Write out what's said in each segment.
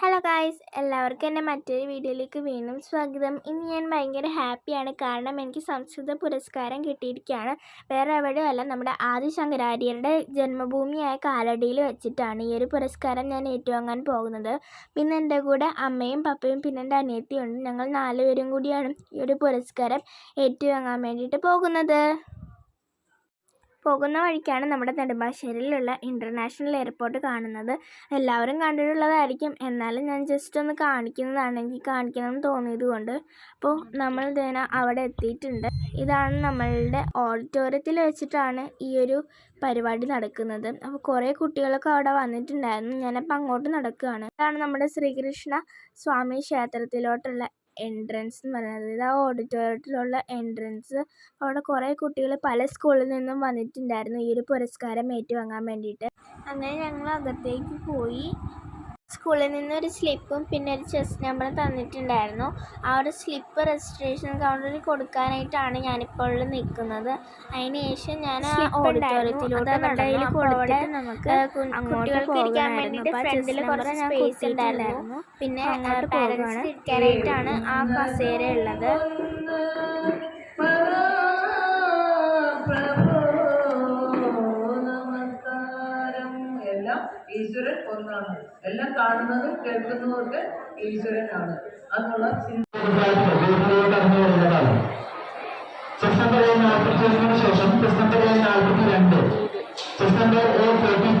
Hello guys എല്ലാവർക്കും എന്റെ മറ്റൊരു വീഡിയോയിലേക്ക് വീണ്ടും സ്വാഗതം. ഇന്ന് ഞാൻ ഭയങ്കര ഹാപ്പിയാണ് കാരണം എനിക്ക് സംസ്കൃത പുരസ്കാരം കിട്ടിയിരിക്കുകയാണ്. വേറെ എവിടെയല്ല നമ്മുടെ ആദി ശങ്കരാര്യരുടെ ജന്മഭൂമിയായ കാലടിയിൽ വെച്ചിട്ടാണ് ഈ ഒരു പുരസ്കാരം ഞാൻ ഏറ്റുവാങ്ങാൻ പോകുന്നത്. പിന്നെ എന്റെ കൂടെ അമ്മയും പപ്പയും പിന്നെ എന്റെ അനിയത്തിയുണ്ട് ഞങ്ങൾ നാലുപേരും കൂടിയാണ് ഈ ഒരു പുരസ്കാരം ഏറ്റുവാങ്ങാൻ വേണ്ടിയിട്ട് പോകുന്നത്. പോകുന്ന വഴിക്കാണ് നമ്മുടെ നെടുമ്പാശ്ശേരിയിലുള്ള ഇന്റർനാഷണൽ എയർപോർട്ട് കാണുന്നത്. എല്ലാവരും കണ്ടിട്ടുള്ളതായിരിക്കും. എന്നാലും ഞാൻ ജസ്റ്റ് ഒന്ന് കാണിക്കുന്നതാണ് എനിക്ക് കാണിക്കണമെന്ന് തോന്നിയത് കൊണ്ട് അപ്പോൾ നമ്മൾ ഇതേന അവിടെ എത്തിയിട്ടുണ്ട്. ഇതാണ് നമ്മളുടെ ഓഡിറ്റോറിയത്തിൽ വെച്ചിട്ടാണ് ഈ ഒരു പരിപാടി നടക്കുന്നത്. അപ്പോൾ കുറേ കുട്ടികളൊക്കെ അവിടെ വന്നിട്ടുണ്ടായിരുന്നു. ഞാനപ്പോൾ അങ്ങോട്ട് നടക്കുകയാണ്. ഇതാണ് നമ്മുടെ ശ്രീകൃഷ്ണ സ്വാമി ക്ഷേത്രത്തിലോട്ടുള്ള എൻട്രൻസ് എന്ന് പറയുന്നത് അതായത് ആ ഓഡിറ്റോറിയത്തിലുള്ള എൻട്രൻസ് അവിടെ കുറേ കുട്ടികൾ പല സ്കൂളിൽ നിന്നും വന്നിട്ടുണ്ടായിരുന്നു. ഈ ഒരു പുരസ്കാരം ഏറ്റുവാങ്ങാൻ വേണ്ടിയിട്ട്. അങ്ങനെ ഞങ്ങൾ അകത്തേക്ക് പോയി. സ്കൂളിൽ നിന്ന് ഒരു സ്ലിപ്പും പിന്നെ ഒരു ചെസ് നമ്പറും തന്നിട്ടുണ്ടായിരുന്നു. ആ ഒരു സ്ലിപ്പ് രജിസ്ട്രേഷൻ കൗണ്ടറിൽ കൊടുക്കാനായിട്ടാണ് ഞാനിപ്പോൾ നിൽക്കുന്നത്. അതിന് ശേഷം ഞാൻ ഓഡിറ്റോറിയത്തിലൂടെ നടന്നു. അവിടെ നമുക്ക് കുട്ടികൾക്ക് ഇരിക്കാൻ വേണ്ടിയിട്ട് ഫ്രണ്ടിൽ കുറച്ച് സ്പേസ് ഉണ്ടായിരുന്നു. പിന്നെ പാരൻസ് ഇരിക്കാനായിട്ടാണ് ആ കസേര ഉള്ളത്. എല്ലാം കാണുന്നതും കേൾക്കുന്നതൊക്കെ ഈശ്വരനാണ്. അതിനുള്ള ശേഷം സെപ്റ്റംബർ നാൽപ്പത്തി രണ്ട് സെപ്റ്റംബർ ഗോപിക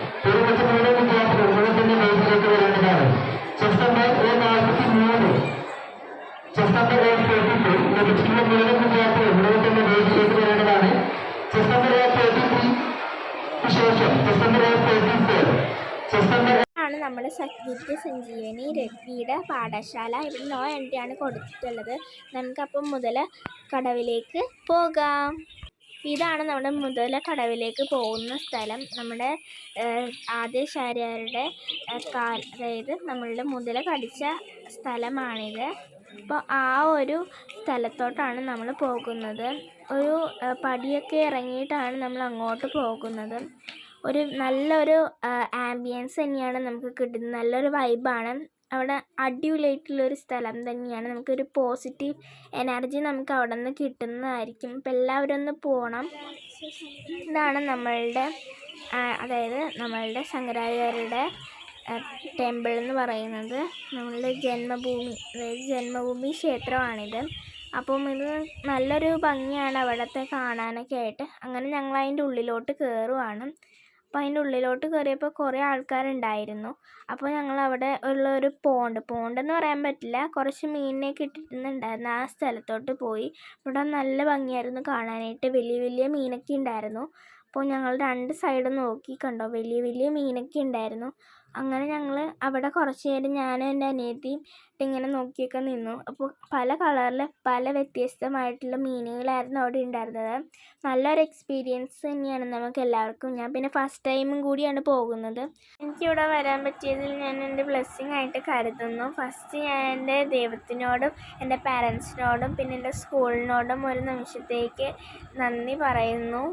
ആണ് നമ്മുടെ സദ്ഗുരു സഞ്ജീവനി രവിയുടെ പാഠശാല ഇവിടെ നോ എൻട്രിയാണ് കൊടുത്തിട്ടുള്ളത്. നമുക്കപ്പം മുതൽ കടവിലേക്ക് പോകാം. ഇതാണ് നമ്മുടെ മുതല കടവിലേക്ക് പോകുന്ന സ്ഥലം. നമ്മുടെ ആദ്യാചാര്യരുടെ കാൽ അതായത് നമ്മളുടെ മുതല കടിച്ച സ്ഥലമാണിത്. അപ്പോൾ ആ ഒരു സ്ഥലത്തോട്ടാണ് നമ്മൾ പോകുന്നത്. ഒരു പടിയൊക്കെ ഇറങ്ങിയിട്ടാണ് നമ്മൾ അങ്ങോട്ട് പോകുന്നത്. ഒരു നല്ലൊരു ആംബിയൻസ് തന്നെയാണ് നമുക്ക് കിട്ടുന്നത്. നല്ലൊരു വൈബാണ് അവിടെ അടിപൊളിയായിട്ടുള്ളൊരു സ്ഥലം തന്നെയാണ്. നമുക്കൊരു പോസിറ്റീവ് എനർജി നമുക്ക് അവിടെ നിന്ന് കിട്ടുന്നതായിരിക്കും. ഇപ്പം എല്ലാവരും ഒന്ന് പോകണം ഇതാണ് നമ്മളുടെ അതായത് നമ്മളുടെ ശങ്കരാചാര്യരുടെ ടെമ്പിൾ എന്ന് പറയുന്നത്. നമ്മളുടെ ജന്മഭൂമി അതായത് ജന്മഭൂമി ക്ഷേത്രമാണിത്. അപ്പം ഇത് നല്ലൊരു ഭംഗിയാണ് അവിടുത്തെ കാണാനൊക്കെ ആയിട്ട്. അങ്ങനെ ഞങ്ങൾ അതിന്റെ ഉള്ളിലോട്ട് കയറുവാണ് അപ്പോൾ അതിന്റെ ഉള്ളിലോട്ട് കയറിയപ്പോൾ കുറേ ആൾക്കാരുണ്ടായിരുന്നു. അപ്പോൾ ഞങ്ങൾ അവിടെ ഉള്ള ഒരു പോണ്ട് പോണ്ടെന്ന് പറയാൻ പറ്റില്ല. കുറച്ച് മീനിനെയൊക്കെ ഇട്ടിട്ടുണ്ടായിരുന്നു. ആ സ്ഥലത്തോട്ട് പോയി. ഇവിടെ നല്ല ഭംഗിയായിരുന്നു കാണാനായിട്ട്. വലിയ വലിയ മീനൊക്കെ ഉണ്ടായിരുന്നു. അപ്പോൾ ഞങ്ങൾ രണ്ട് സൈഡും നോക്കി കണ്ടോ വലിയ വലിയ മീനൊക്കെ ഉണ്ടായിരുന്നു. അങ്ങനെ ഞങ്ങൾ അവിടെ കുറച്ച് നേരം ഞാനും എന്റെ അനിയത്തിയും ഇങ്ങനെ നോക്കിയൊക്കെ നിന്നു. അപ്പോൾ പല കളറിൽ പല വ്യത്യസ്തമായിട്ടുള്ള മീനുകളായിരുന്നു അവിടെ ഉണ്ടായിരുന്നത്. നല്ലൊരു എക്സ്പീരിയൻസ് തന്നെയാണ് നമുക്ക് എല്ലാവർക്കും. ഞാൻ പിന്നെ ഫസ്റ്റ് ടൈമും കൂടിയാണ് പോകുന്നത്. എനിക്കിവിടെ വരാൻ പറ്റിയതിൽ ഞാൻ എന്റെ ബ്ലെസ്സിങ് ആയിട്ട് കരുതുന്നു. ഫസ്റ്റ് ഞാൻ എന്റെ ദൈവത്തിനോടും എന്റെ പാരൻസിനോടും പിന്നെ എന്റെ സ്കൂളിനോടും ഒരു നിമിഷത്തേക്ക് നന്ദി പറയുന്നു.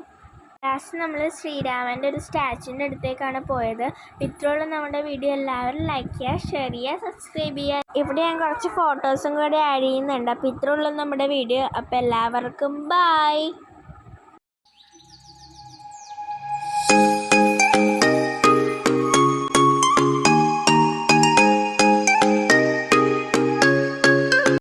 ലാസ്റ്റ് നമ്മൾ ശ്രീരാമന്റെ ഒരു സ്റ്റാച്ചുവിന്റെ അടുത്തേക്കാണ് പോയത്. ഇത്രയുള്ള നമ്മുടെ വീഡിയോ. എല്ലാവരും ലൈക്ക് ചെയ്യുക ഷെയർ ചെയ്യുക സബ്സ്ക്രൈബ് ചെയ്യുക. ഇവിടെ ഞാൻ കുറച്ച് ഫോട്ടോസും കൂടെ ആഡ് ചെയ്യുന്നുണ്ട്. അപ്പോൾ ഇത്രയുള്ള നമ്മുടെ വീഡിയോ. അപ്പോൾ എല്ലാവർക്കും ബായ്